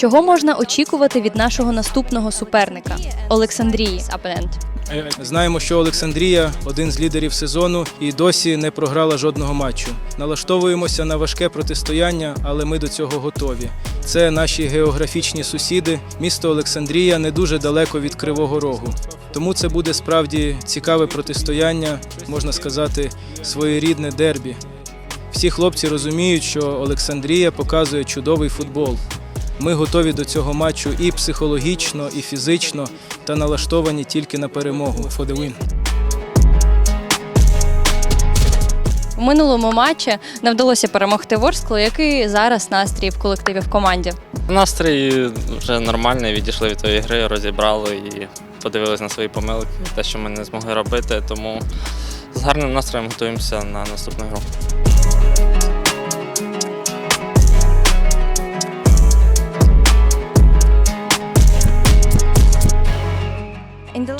Чого можна очікувати від нашого наступного суперника Олександрії? Знаємо, що Олександрія один з лідерів сезону і досі не програла жодного матчу. Налаштовуємося на важке протистояння, але ми до цього готові. Це наші географічні сусіди. Місто Олександрія не дуже далеко від Кривого Рогу. Тому це буде справді цікаве протистояння, можна сказати, своєрідне дербі. Всі хлопці розуміють, що Олександрія показує чудовий футбол. Ми готові до цього матчу і психологічно, і фізично, та налаштовані тільки на перемогу. For the win. В минулому матчі не вдалося перемогти Ворсклу, який зараз настрій в колективі в команді. Настрій вже нормальний, відійшли від тої гри, розібрали і подивились на свої помилки, те, що ми не змогли робити. Тому з гарним настроєм готуємося на наступну гру.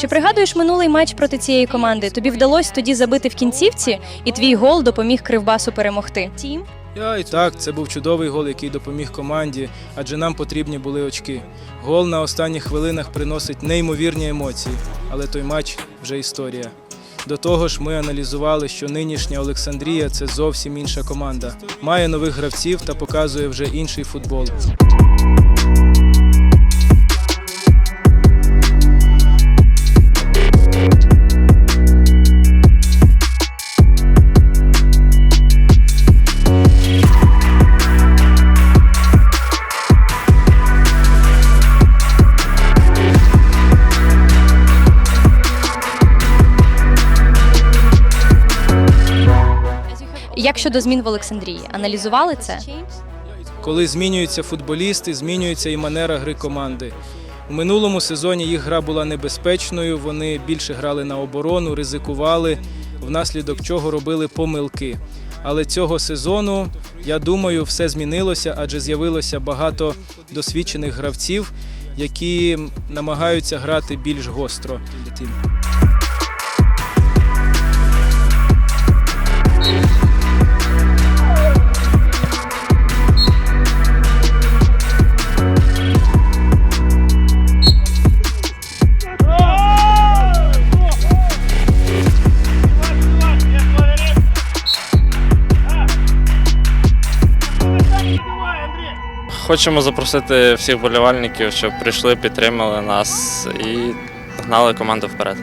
Чи пригадуєш минулий матч проти цієї команди? Тобі вдалося тоді забити в кінцівці, і твій гол допоміг Кривбасу перемогти. Я і так, це був чудовий гол, який допоміг команді, адже нам потрібні були очки. Гол на останніх хвилинах приносить неймовірні емоції, але той матч вже історія. До того ж, ми аналізували, що нинішня Олександрія це зовсім інша команда. Має нових гравців та показує вже інший футбол. Як щодо змін в Олександрії? Аналізували це? Коли змінюються футболісти, змінюється і манера гри команди. У минулому сезоні їх гра була небезпечною, вони більше грали на оборону, ризикували, внаслідок чого робили помилки. Але цього сезону, я думаю, все змінилося, адже з'явилося багато досвідчених гравців, які намагаються грати більш гостро. Хочемо запросити всіх болівальників, щоб прийшли, підтримали нас і гнали команду вперед.